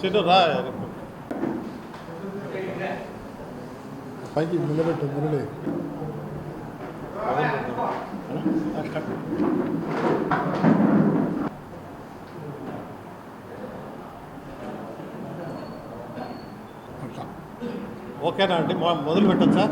Seat రా పైకి నిలబెట్టు మురళి అట్లా ఓకేనా అండి మొ- మొదలు పెట్టచ్చా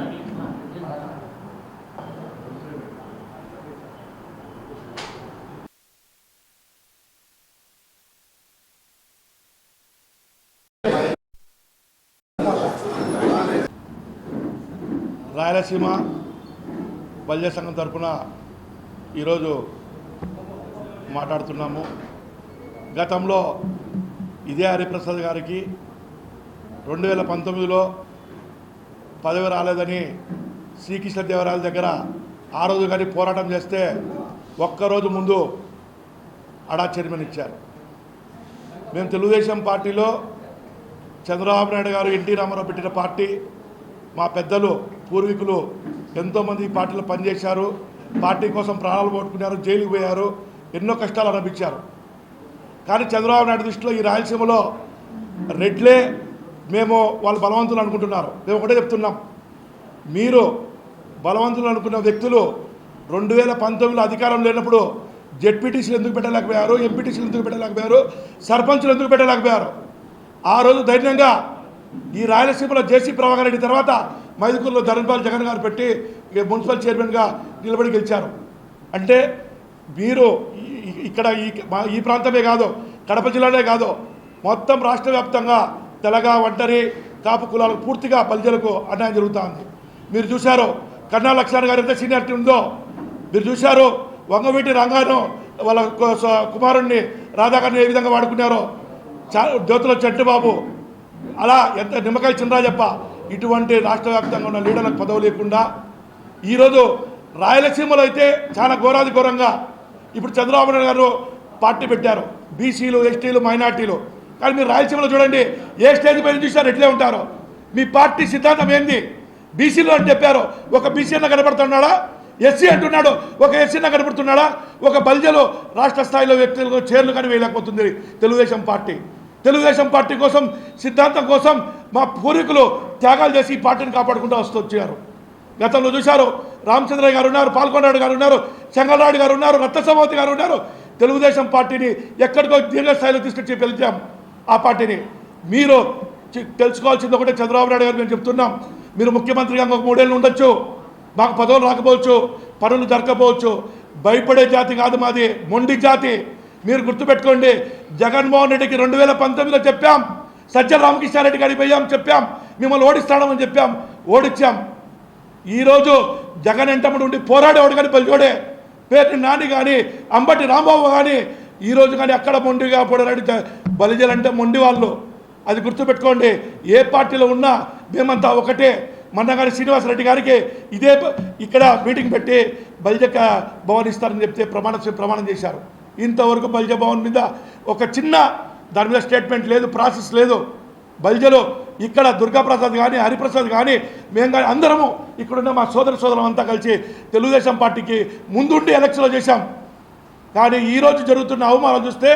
రాయలసీమ బల్య సంఘం తరపున ఈరోజు మాట్లాడుతున్నాము. గతంలో ఇదే హరిప్రసాద్ గారికి రెండు వేల పంతొమ్మిదిలో పదవి రాలేదని శ్రీకృష్ణదేవరాయల దగ్గర ఆ రోజు కానీ పోరాటం చేస్తే ఒక్కరోజు ముందు అడా చైర్మన్ ఇచ్చారు. మేము తెలుగుదేశం పార్టీలో చంద్రబాబు నాయుడు గారు ఎన్టీ రామారావు పెట్టిన పార్టీ మా పెద్దలు పూర్వీకులు ఎంతోమంది ఈ పార్టీలో పనిచేశారు. పార్టీ కోసం ప్రాణాలు పోట్టుకున్నారు జైలుకు పోయారు. ఎన్నో కష్టాలు అనిపించారు కానీ చంద్రబాబు నాయుడు దృష్టిలో ఈ రాయలసీమలో రెడ్లే మేము వాళ్ళు బలవంతులు అనుకుంటున్నారు. మేము ఒకటే చెప్తున్నాం. మీరు బలవంతులు అనుకున్న వ్యక్తులు రెండు వేల పంతొమ్మిదిలో అధికారం లేనప్పుడు జెడ్పీటీసీలు ఎందుకు పెట్టలేకపోయారు? ఎంపీటీసీలు ఎందుకు పెట్టలేకపోయారు? సర్పంచులు ఎందుకు పెట్టలేకపోయారు? ఆ రోజు ధైర్యంగా ఈ రాయలసీమలో జేసీ ప్రభాకర్ రెడ్డి తర్వాత మైదుకూరులో ధరణపాల్ జగన్ గారు పెట్టి మున్సిపల్ చైర్మన్గా నిలబడి గెలిచారు. అంటే మీరు ఇక్కడ ఈ మా ఈ ప్రాంతమే కాదు కడప జిల్లానే కాదు మొత్తం రాష్ట్ర వ్యాప్తంగా తెలగా ఒంటరి కాపు కులాలకు పూర్తిగా బలిజలకు అన్యాయం జరుగుతోంది. మీరు చూశారు కన్నా లక్ష్మణ్ గారు ఎంత సీనియారిటీ ఉందో. మీరు చూశారు వంగవీటి రంగాను వాళ్ళ స- కుమారుణ్ణి రాధాగారిని ఏ విధంగా వాడుకున్నారో. చా జ్యోతిలో చెట్టు బాబు అలా ఎంత నిమ్మకాయ చినరాజప్ప ఇటువంటి రాష్ట్ర వ్యాప్తంగా ఉన్న లీడర్లకు పదవి లేకుండా ఈరోజు రాయలసీమలో అయితే చాలా ఘోరాది ఘోరంగా ఇప్పుడు చంద్రబాబు నాయుడు గారు పార్టీ పెట్టారు. బీసీలు ఎస్టీలు మైనార్టీలు. కానీ మీరు రాయలసీమలో చూడండి ఏ స్టేజ్ పైన చూసారు ఎట్లే ఉంటారు. మీ పార్టీ సిద్ధాంతం ఏంది? బీసీలు అని చెప్పారు. ఒక బీసీ అన్న కనబడుతున్నాడా? ఎస్సీ అంటున్నాడు. ఒక ఎస్సీ కనబడుతున్నాడా? ఒక బల్జలో రాష్ట్ర స్థాయిలో వ్యక్తులకు చేర్లు కానీ వేయలేకపోతుంది తెలుగుదేశం పార్టీ. తెలుగుదేశం పార్టీ కోసం సిద్ధాంతం కోసం మా పూర్వీకులు త్యాగాలు చేసి ఈ పార్టీని కాపాడుకుంటూ వస్తూ వచ్చారు. గతంలో చూశారు రామచంద్రయ్య గారు ఉన్నారు పాల్కొండరాడు గారు ఉన్నారు చెంగలరాడు గారు ఉన్నారు రత్నసమావతి గారు ఉన్నారు. తెలుగుదేశం పార్టీని ఎక్కడికో దీర్ఘస్థాయిలో తీసుకొచ్చి పిలిచాం ఆ పార్టీని. మీరు తెలుసుకోవాల్సింది ఒకటే చంద్రబాబు నాయుడు గారు మేము చెప్తున్నాం. మీరు ముఖ్యమంత్రిగా ఇంకొక మూడేళ్ళు ఉండొచ్చు మాకు పదవులు రాకపోవచ్చు పనులు జరగకపోవచ్చు. భయపడే జాతి కాదు మాది మొండి జాతి. మీరు గుర్తుపెట్టుకోండి జగన్మోహన్ రెడ్డికి రెండు వేల పంతొమ్మిదిలో చెప్పాం సజ్జల రామకృష్ణారెడ్డి గారికి పోయాం చెప్పాం మిమ్మల్ని ఓడిస్తాడమని చెప్పాం ఓడిచ్చాం. ఈరోజు జగన్ ఎంటముడు ఉండి పోరాడేవాడు కానీ బలిజోడే. పేరు నాని కానీ అంబటి రాంబాబు కానీ ఈరోజు కానీ అక్కడ మొండిగా పోరాడి బలిజలంటే మొండి వాళ్ళు. అది గుర్తుపెట్టుకోండి ఏ పార్టీలో ఉన్నా మేమంతా ఒకటే. మన్నగారి శ్రీనివాసరెడ్డి గారికి ఇదే ఇక్కడ మీటింగ్ పెట్టి బలిజక భవన్ ఇస్తారని చెప్తే ప్రమాణ ప్రమాణం చేశారు. ఇంతవరకు బలిజ భవన్ మీద ఒక చిన్న దాని మీద స్టేట్మెంట్ లేదు ప్రాసెస్ లేదు. బల్జలో ఇక్కడ దుర్గాప్రసాద్ కానీ హరిప్రసాద్ కానీ మేము కానీ అందరము ఇక్కడున్న మా సోదర సోదరం అంతా కలిసి తెలుగుదేశం పార్టీకి ముందుండి ఎలక్షన్లో చేశాం. కానీ ఈరోజు జరుగుతున్న అవమానం చూస్తే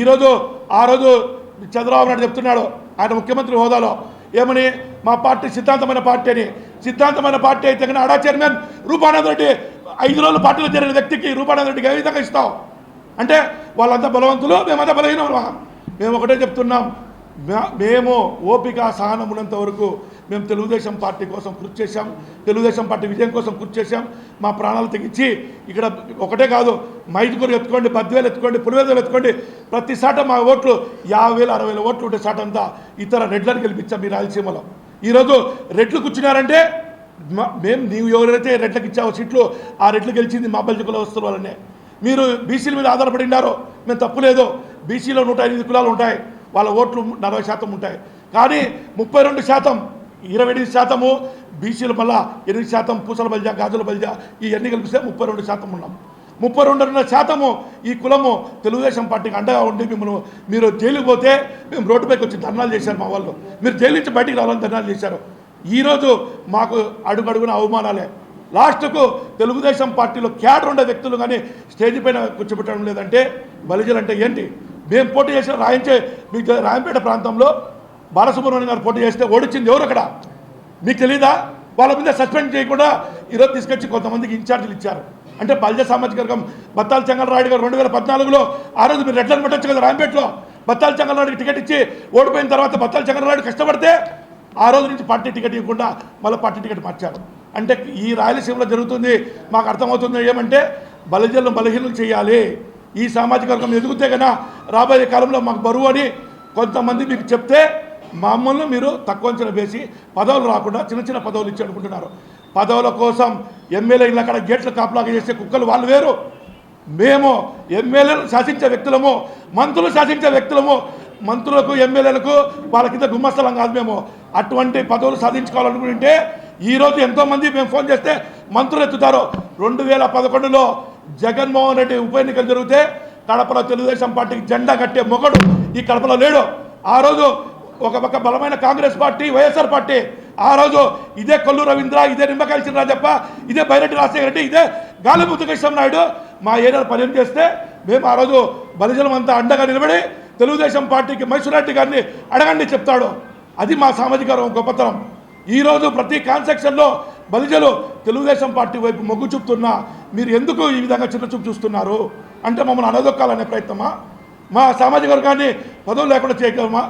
ఈరోజు ఆ రోజు చంద్రబాబు నాయుడు చెప్తున్నాడు ఆయన ముఖ్యమంత్రి హోదాలో ఏమని? మా పార్టీ సిద్ధాంతమైన పార్టీ అని. సిద్ధాంతమైన పార్టీ అయితే కానీ అడా చైర్మన్ రూపానంద రెడ్డి ఐదు రోజులు పార్టీలో చేరిన వ్యక్తికి రూపానంద రెడ్డికి ఏ విధంగా ఇస్తావు? అంటే వాళ్ళంతా బలవంతులు మేమంతా బలహీనమా మేము ఒకటే చెప్తున్నాం మేము ఓపిక సహనం ఉన్నంత వరకు మేము తెలుగుదేశం పార్టీ కోసం కృషి చేశాం తెలుగుదేశం పార్టీ విజయం కోసం కృషి చేశాం. మా ప్రాణాలు తెగించి ఇక్కడ ఒకటే కాదు మైదుకూరు ఎత్తుకోండి బద్వేలు ఎత్తుకోండి పులివేదలు ఎత్తుకోండి. ప్రతి సాట మా ఓట్లు యాభై వేలు అరవై వేల ఓట్లు ఉంటే సాట అంతా ఇతర రెడ్లను గెలిపించాం మీ రాయలసీమలో. ఈరోజు రెడ్లు కూర్చున్నారంటే మేము నీవు ఎవరైతే రెడ్లకు ఇచ్చావో సీట్లు ఆ రెడ్లు గెలిచింది మా బల్జికుల వస్తువుల వల్లనే. మీరు బీసీల మీద ఆధారపడి ఉన్నారో మేము తప్పులేదో. బీసీలో నూట ఎనిమిది కులాలు ఉంటాయి. వాళ్ళ ఓట్లు నలభై శాతం ఉంటాయి. కానీ ముప్పై రెండు శాతం ఇరవై ఎనిమిది శాతము బీసీలు మళ్ళా ఎనిమిది శాతం పూసల బలిజా గాజుల బలిజా ఎన్ని కలిపిస్తే ముప్పై రెండు శాతం ఉన్నాం. ముప్పై రెండున్నర శాతము ఈ కులము తెలుగుదేశం పార్టీకి అండగా ఉండి మిమ్మల్ని మీరు జైలుకి పోతే మేము రోడ్డుపైకి వచ్చి ధర్నాలు చేశారు మా వాళ్ళు. మీరు జైలు నుంచి బయటికి రావాలని ధర్నాలు చేశారు. ఈరోజు మాకు అడుగడుగున అవమానాలే. లాస్ట్కు తెలుగుదేశం పార్టీలో క్యాడర్ ఉండే వ్యక్తులు కానీ స్టేజ్ పైన కూర్చోబెట్టడం లేదంటే బలిజలు అంటే ఏంటి? మేము పోటీ చేసిన రాయించే మీకు రాయంపేట ప్రాంతంలో బాలసుబ్రహ్మణ్యం గారు పోటీ చేస్తే ఓడిచ్చింది ఎవరు అక్కడ? మీకు తెలీదా? వాళ్ళ మీద సస్పెండ్ చేయకుండా ఈరోజు తీసుకొచ్చి కొంతమందికి ఇన్ఛార్జీలు ఇచ్చారు. అంటే బలిజ సామాజిక వర్గం బత్తాల చెంగలరాయుడు గారు రెండు వేల పద్నాలుగులో ఆ రోజు మీరు రెడ్లను పెట్టచ్చు కదా రాంపేటలో బత్తాల చెంగలరాయుడికి టికెట్ ఇచ్చి ఓడిపోయిన తర్వాత బత్తాల చెంగలరాయుడు కష్టపడితే ఆ రోజు నుంచి పార్టీ టికెట్ ఇవ్వకుండా మళ్ళీ పార్టీ టికెట్ మార్చారు. అంటే ఈ రాయలసీమలో జరుగుతుంది మాకు అర్థమవుతుంది ఏమంటే బలజలను బలహీనలు చేయాలి. ఈ సామాజిక వర్గం ఎదుగుతే కదా రాబోయే కాలంలో మాకు బరువు అని కొంతమంది మీకు చెప్తే మమ్మల్ని మీరు తక్కువ అంచనా వేసి పదవులు రాకుండా చిన్న చిన్న పదవులు ఇచ్చి అనుకుంటున్నారు. పదవుల కోసం ఎమ్మెల్యే ఎమ్మెల్యేలు అక్కడ గేట్లు కాపలాగా చేసే కుక్కలు వాళ్ళు వేరు. మేము ఎమ్మెల్యేలు శాసించే వ్యక్తులము మంత్రులు శాసించే వ్యక్తులము మంత్రులకు ఎమ్మెల్యేలకు వాళ్ళ కింద గుమ్మస్థలం కాదు మేము. అటువంటి పదవులు సాధించుకోవాలనుకుంటే ఈరోజు ఎంతోమంది మేము ఫోన్ చేస్తే మంత్రులు ఎత్తుతారు. రెండు వేల పదకొండులో జగన్మోహన్ రెడ్డి ఉప ఎన్నికలు జరిగితే కడపలో తెలుగుదేశం పార్టీకి జెండా కట్టే మొగడు ఈ కడపలో లేడు. ఆ రోజు ఒక పక్క బలమైన కాంగ్రెస్ పార్టీ వైఎస్ఆర్ పార్టీ. ఆ రోజు ఇదే కొల్లు రవీంద్ర ఇదే నిమ్మకాయ చిన్నరాజప్ప ఇదే బైరెడ్డి రాజశేఖర రెడ్డి ఇదే గాలిముద్దు కృష్ణ నాయుడు మా ఏరియాలో పర్యటన చేస్తే మేము ఆ రోజు బలిజలం అంతా అండగా నిలబడి తెలుగుదేశం పార్టీకి మైసూరెడ్డి గారిని అడగండి చెప్తాడు. అది మా సామాజిక గొప్పతనం. ఈరోజు ప్రతి కాన్సెక్షన్లో బలిజలు తెలుగుదేశం పార్టీ వైపు మొగ్గు చూపుతున్నా. మీరు ఎందుకు ఈ విధంగా చిన్న చూపు చూస్తున్నారు? అంటే మమ్మల్ని అనదొక్కాలనే ప్రయత్నమా? మా సామాజిక వర్గాన్ని పదవులు లేకుండా చేయగలమా?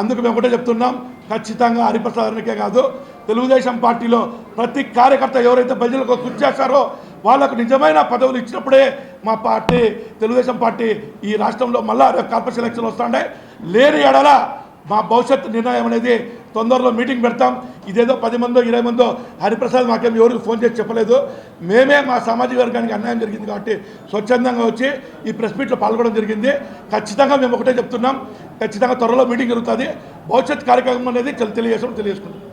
అందుకు మేము ఒకటే చెప్తున్నాం ఖచ్చితంగా హరిప్రసాదానికే కాదు. తెలుగుదేశం పార్టీలో ప్రతి కార్యకర్త ఎవరైతే ప్రజలకు కృషి చేస్తారో వాళ్ళకు నిజమైన పదవులు ఇచ్చినప్పుడే మా పార్టీ తెలుగుదేశం పార్టీ ఈ రాష్ట్రంలో మళ్ళా కార్పొరేషన్ ఎలక్షన్లు వస్తుండే. లేని ఎడల మా భవిష్యత్ నిర్ణయం అనేది తొందరలో మీటింగ్ పెడతాం. ఇదేదో పది మందో ఇరవై మందో హరిప్రసాద్ మాకేం ఎవరికి ఫోన్ చేసి చెప్పలేదు. మేమే మా సామాజిక వర్గానికి అన్యాయం జరిగింది కాబట్టి స్వచ్ఛందంగా వచ్చి ఈ ప్రెస్ మీట్లో పాల్గొనడం జరిగింది. ఖచ్చితంగా మేము ఒకటే చెప్తున్నాం. ఖచ్చితంగా త్వరలో మీటింగ్ జరుగుతుంది. భవిష్యత్ కార్యక్రమం అనేది తెలియజేసాం తెలియజేసుకుంటాం